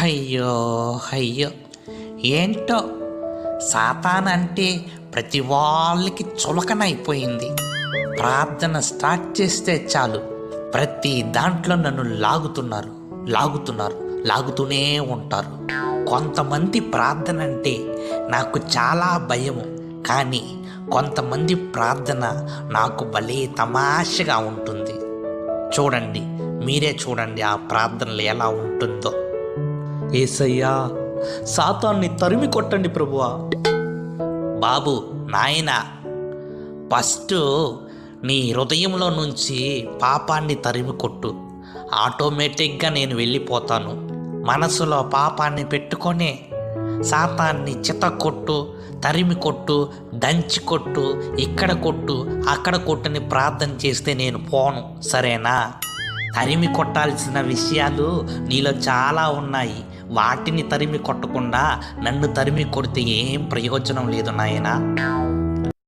అయ్యో అయ్యో ఏంటో? సాతాన్ అంటే ప్రతి వాళ్ళకి చులకనైపోయింది. ప్రార్థన స్టార్ట్ చేస్తే చాలు. ప్రతి దాంట్లో నన్ను లాగుతున్నారు లాగుతున్నారు లాగుతూనే ఉంటారు. కొంతమంది ప్రార్థన అంటే నాకు చాలా భయం కానీ కొంతమంది ప్రార్థన నాకు భలే తమాషగా ఉంటుంది. చూడండి మీరే చూడండి ఆ ప్రార్థనలు ఎలా ఉంటుందో. ఏసయ్యా సాతాన్ని తరిమి కొట్టండి ప్రభువా. బాబు నాయన ఫస్ట్ నీ హృదయంలో నుంచి పాపాన్ని తరిమి కొట్టు. ఆటోమేటిక్గా నేను వెళ్ళిపోతాను. మనసులో పాపాన్ని పెట్టుకొని సాతాన్ని చిత కొట్టు తరిమి కొట్టు దంచి కొట్టు ఇక్కడ కొట్టు అక్కడ కొట్టుని ప్రార్థన చేస్తే నేను పోను. సరేనా? తరిమి కొట్టాల్సిన విషయాలు నీలో చాలా ఉన్నాయి. వాటిని తరిమి కొట్టకుండా నన్ను తరిమి కొడితే ఏం ప్రయోజనం లేదు నాయనా?